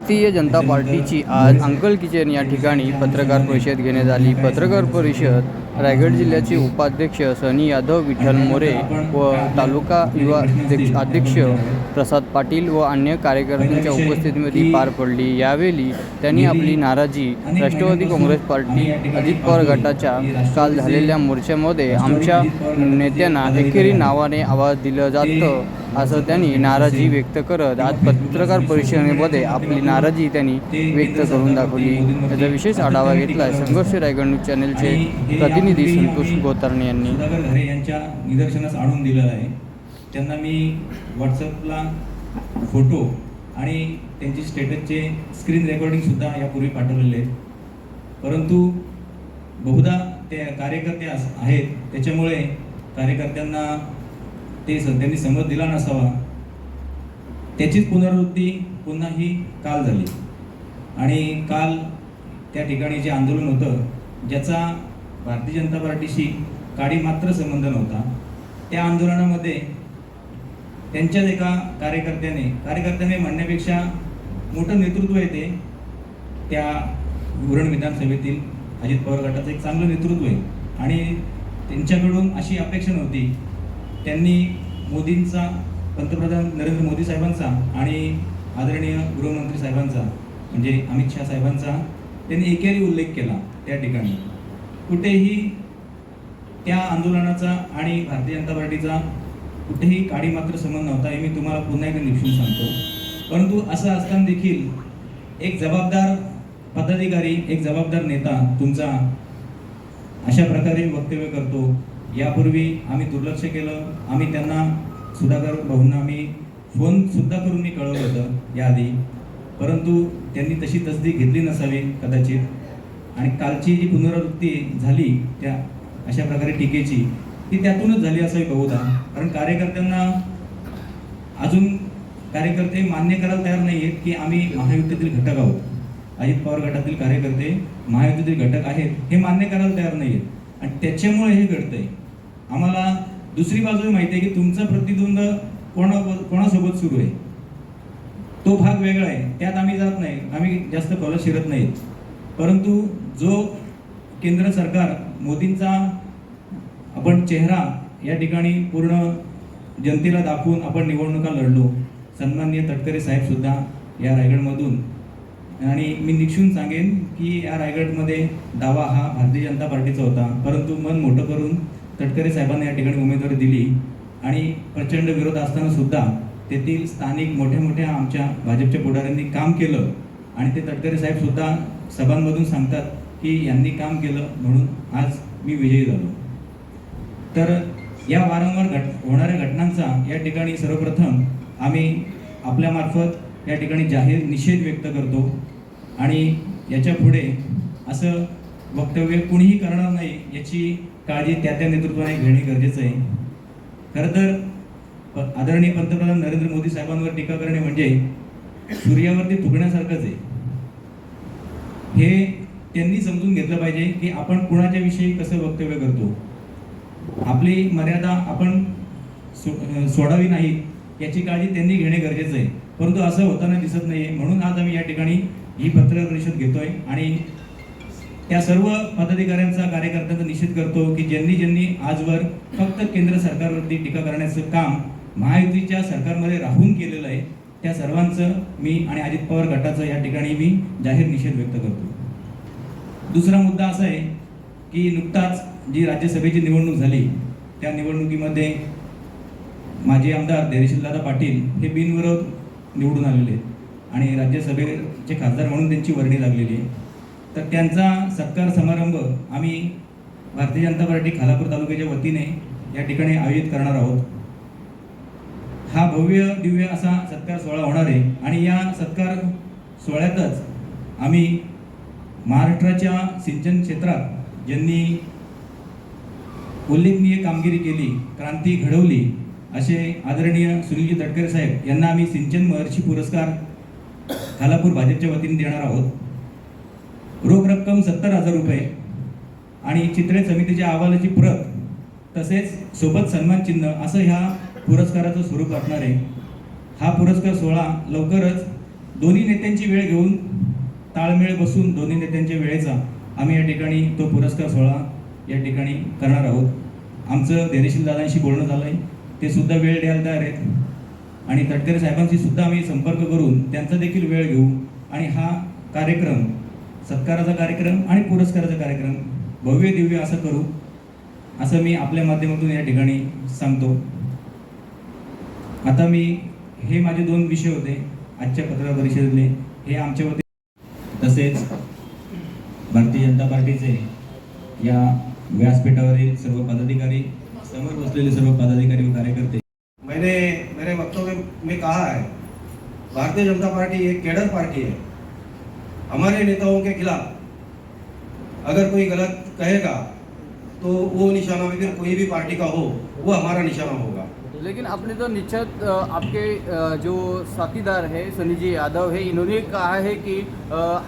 भारतीय जनता पार्टीची आज uncle kitchen या ठिकाणी पत्रकार परिषद घेण्यात आली. पत्रकार परिषद रायगड जिल्ह्याचे उपाध्यक्ष सनी यादव विठ्ठल मोरे व तालुका युवा अध्यक्ष अध्यक्ष प्रसाद पाटील व अन्य कार्यकर्त्यांच्या उपस्थितीमध्ये पार पडली. यावेळी त्यांनी आपली नाराजी राष्ट्रवादी काँग्रेस पार्टी अजित पवार गटाच्या काल झालेल्या मोर्चामध्ये आमच्या नेत्यांना एकेरी नावाने आवाज दिलं जातं. असं त्यांनी नाराजी व्यक्त करत आज पत्रकार परिषदेमध्ये आपली नाराजी त्यांनी व्यक्त करून दाखवली. याचा विशेष आढावा घेतला संघर्ष रायगड न्यूज चॅनेलचे प्रतिनिधी संतोष गोतरणे यांनी. यांच्या निदर्शनास आणून दिलेलं आहे. त्यांना मी व्हॉट्सअपला फोटो आणि त्यांची स्टेटसचे स्क्रीन रेकॉर्डिंगसुद्धा यापूर्वी पाठवलेले आहेत. परंतु बहुधा ते कार्यकर्ते आहेत. त्याच्यामुळे कार्यकर्त्यांना ते सध्यांनी त्यांनी समज दिला नसावा. त्याचीच पुनरावृत्ती पुन्हा ही काल झाली. आणि काल त्या ठिकाणी जे आंदोलन होतं ज्याचा भारतीय जनता पार्टीशी काडी मात्र संबंध नव्हता त्या आंदोलनामध्ये त्यांच्याच एका कार्यकर्त्याने कार्यकर्त्याने म्हणण्यापेक्षा मोठं नेतृत्व येते त्या उरण विधानसभेतील अजित पवार गटाचं एक चांगलं नेतृत्व आहे. आणि त्यांच्याकडून अशी अपेक्षा नव्हती त्यांनी मोदींचा पंतप्रधान नरेंद्र मोदी साहेबांचा आणि आदरणीय गृहमंत्री साहेबांचा म्हणजे अमित शहा साहेबांचा त्यांनी एकेरी उल्लेख केला त्या ठिकाणी. कुठेही त्या आंदोलनाचा आणि भारतीय जनता पार्टीचा कुठेही काडी मात्र संबंध नव्हता हे मी तुम्हाला पुन्हा एकदा निक्षून सांगतो. परंतु असं असताना देखील एक जबाबदार पदाधिकारी एक जबाबदार नेता तुमचा अशा प्रकारे वक्तव्य करतो. यापूर्वी आम्ही दुर्लक्ष केलं. आम्ही त्यांना सुधाकर भाऊंना आम्ही फोन सुद्धा करून मी कळवलं होतं याआधी. परंतु त्यांनी तशी तसदी घेतली नसावी कदाचित. आणि कालची जी पुनरावृत्ती झाली त्या अशा प्रकारे टीकेची ती त्यातूनच झाली असावी बहुधा कारण कार्यकर्त्यांना अजून कार्यकर्ते मान्य करायला तयार नाही आहेत की आम्ही महायुतीतील घटक आहोत. अजित पवार गटातील कार्यकर्ते महायुतीतील घटक आहेत हे मान्य करायला तयार नाही आहेत आणि त्याच्यामुळे हे घडतंय. आम्हाला दुसरी बाजू माहिती आहे की तुमचं प्रतिद्वंद कोणा कोणासोबत सुरू आहे? तो भाग वेगळा आहे. त्यात आम्ही जात नाही. आम्ही जास्त कॉलेज शिरत नाही परंतु जो केंद्र सरकार मोदींचा आपण चेहरा या ठिकाणी पूर्ण जनतेला दाखवून आपण निवडणुका लढलो. सन्माननीय तटकरे साहेबसुद्धा या रायगडमधून. आणि मी निक्षून सांगेन की या रायगडमध्ये दावा हा भारतीय जनता पार्टीचा होता. परंतु मन मोठं करून तटकरे साहेबांना या ठिकाणी उमेदवारी दिली. आणि प्रचंड विरोध असताना सुद्धा तेथील स्थानिक मोठ्या मोठ्या आमच्या भाजपच्या पुढाऱ्यांनी काम केलं. आणि ते तटकरे साहेब सुद्धा सभांमधून सांगतात की यांनी काम केलं म्हणून आज मी विजयी झालो. तर या वारंवार घट होणाऱ्या घटनांचा या ठिकाणी सर्वप्रथम आम्ही आपल्यामार्फत या ठिकाणी जाहीर निषेध व्यक्त करतो. आणि याच्यापुढे असं वक्तव्य कुणीही करणार नाही याची काळजी त्या त्या नेतृत्वाने घेणे गरजेचं आहे. खरं तर आदरणीय पंतप्रधान नरेंद्र मोदी साहेबांवर टीका करणे म्हणजे सूर्यावरती थुकण्यासारखंच आहे. हे त्यांनी समजून घेतलं पाहिजे की आपण कुणाच्या विषयी कसं वक्तव्य करतो. आपली मर्यादा आपण सो- सोडावी नाही याची काळजी त्यांनी घेणे गरजेचं आहे. परंतु असं होताना दिसत नाहीये. म्हणून आज आम्ही या ठिकाणी ही पत्रकार परिषद घेतोय आणि त्या सर्व पदाधिकाऱ्यांचा कार्यकर्त्यांचा निषेध करतो की ज्यांनी ज्यांनी आजवर फक्त केंद्र सरकारवरती टीका करण्याचं काम महायुतीच्या सरकारमध्ये राहून केलेलं आहे त्या सर्वांचं मी आणि अजित पवार गटाचं या ठिकाणी मी जाहीर निषेध व्यक्त करतो. दुसरा मुद्दा असा आहे की नुकताच जी राज्यसभेची निवडणूक झाली त्या निवडणुकीमध्ये माजी आमदार धैर्यशीलदादा पाटील हे बिनविरोध निवडून आलेले आहेत आणि राज्यसभेचे खासदार म्हणून त्यांची वर्णी लागलेली आहे. तर त्यांचा सत्कार समारंभ आम्ही भारतीय जनता पार्टी खालापूर तालुक्याच्या वतीने या ठिकाणी आयोजित करणार आहोत. हा भव्य दिव्य असा सत्कार सोहळा होणार आहे आणि या सत्कार सोहळ्यातच आम्ही महाराष्ट्राच्या सिंचन क्षेत्रात ज्यांनी उल्लेखनीय कामगिरी केली क्रांती घडवली असे आदरणीय सुनीलजी तटकरे साहेब यांना आम्ही सिंचन महर्षी पुरस्कार खालापूर भाजपच्या वतीने देणार आहोत. रोख रक्कम सत्तर हजार रुपये. आणि चित्रे समितीच्या अहवालाची प्रत तसेच सोबत सन्मान चिन्ह असं ह्या पुरस्काराचं स्वरूप असणार आहे. हा पुरस्कार सोहळा लवकरच दोन्ही नेत्यांची वेळ घेऊन ताळमेळ बसून दोन्ही नेत्यांच्या वेळेचा आम्ही या ठिकाणी तो पुरस्कार सोहळा या ठिकाणी करणार आहोत. आमचं धैर्यशील दादांशी बोलणं झालं आहे ते सुद्धा वेळ द्यायला तयार आहेत. आणि तटकरे साहेबांशी सुद्धा आम्ही संपर्क करून त्यांचा देखील वेळ घेऊ. आणि हा कार्यक्रम सत्काराचा कार्यक्रम आणि पुरस्काराचा कार्यक्रम. भव्य दिव्य असं करू. असं मी आपल्या माध्यमातून या ठिकाणी सांगतो. आता मी हे माझे दोन विषय होते आजच्या पत्रकार परिषदेतले. हे आमच्या वतीने तसेच भारतीय जनता पार्टीचे या व्यासपीठावरील सर्व पदाधिकारी समोर बसलेले सर्व पदाधिकारी व कार्यकर्ते. मैंने मेरे वक्तव्य में कहा है भारतीय जनता पार्टी एक केडर पार्टी है। हमारे नेताओं के खिलाफ अगर कोई गलत कहेगा तो वो निशाना फिर कोई भी पार्टी का हो, वो हमारा निशाना होगा। लेकिन आपने तो निश्चित आपके जो साथीदार है, सनी जी यादव है, इन्होंने कहा है कि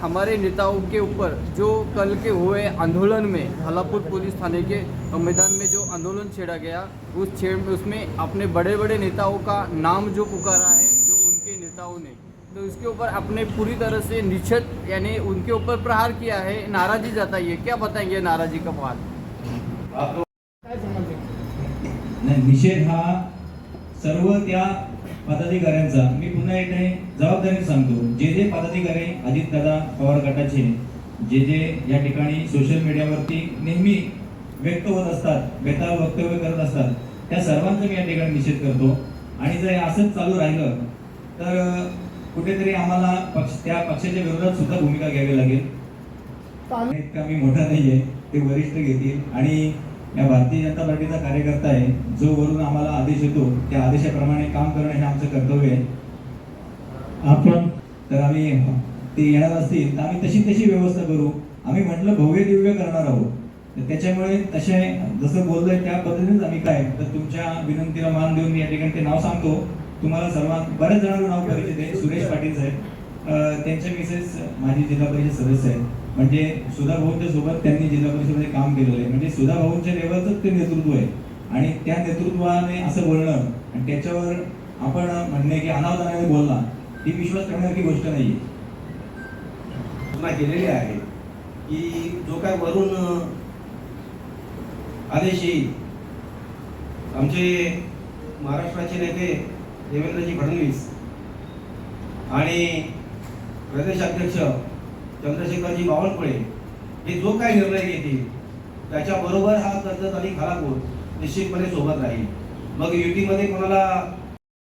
हमारे नेताओं के ऊपर जो कल के हुए आंदोलन में हलापुर पुलिस थाने के मैदान में जो आंदोलन छेड़ा गया, उस छेड़ उसमें अपने बड़े बड़े नेताओं का नाम जो पुकारा है, जो उनके नेताओं ने तो इसके ऊपर आपने पूरी तरह से निश्चित यानी उनके ऊपर प्रहार किया है नाराजी जताई है क्या बताएंगे नाराजी का बात निषेध हा सर्व त्या पदाधिकाऱ्यांचा. मी पुन्हा एकदा हे जबाबदारीने सांगतो जे जे पदाधिकारी अजितदादा पवार गटाचे जे जे या ठिकाणी सोशल मीडियावरती नेहमी व्यक्त होत असतात बेताल वक्तव्य करत असतात त्या सर्वांचा मी या ठिकाणी निषेध करतो. आणि जर हे असंच चालू राहिलं तर कुठेतरी आम्हाला पक्ष त्या पक्षाच्या विरोधात सुद्धा भूमिका घ्यावी लागेल. इतका मी मोठा नाहीये ते वरिष्ठ घेतील. आणि या भारतीय जनता पार्टीचा कार्यकर्ता आहे जो वरून आम्हाला आदेश येतो त्या आदेशाप्रमाणे काम करणं हे आमचं कर्तव्य आहे. आपण तर आम्ही ते येणार असतील तर आम्ही तशी तशी व्यवस्था करू. आम्ही म्हटलं भव्य दिव्य करणार आहोत. तर त्याच्यामुळे तसे जसं बोललोय त्या पद्धतीनेच आम्ही काय तर तुमच्या विनंतीला मान देऊन मी या ठिकाणी ते नाव सांगतो. तुम्हाला सर्वात बऱ्याच जणांना नाव परिचित आहे. सुरेश पाटील साहेब. त्यांच्या मिसेस माझी जिल्हा परिषद सदस्य आहेत. म्हणजे सुधा भाऊंच्या सोबत त्यांनी जिल्हा परिषदेमध्ये काम केलेलं आहे. म्हणजे सुधा भाऊंच्या लेवलचंच ते नेतृत्व आहे. आणि त्या नेतृत्वाने असं बोलणं आणि त्याच्यावर आपण म्हणणे की अनावधानाने बोलला ही विश्वास करण्यासारखी गोष्ट नाही आहे केलेली आहे की जो काय वरून आदेश येईल. आमचे महाराष्ट्राचे नेते देवेंद्रजी फडणवीस आणि प्रदेश अध्यक्ष चंद्रशेखरजी बावनकुळे हे जो काही निर्णय घेतील त्याच्याबरोबर हा कर्जत आणि खालापूर निश्चितपणे सोबत राहील. मग युतीमध्ये कोणाला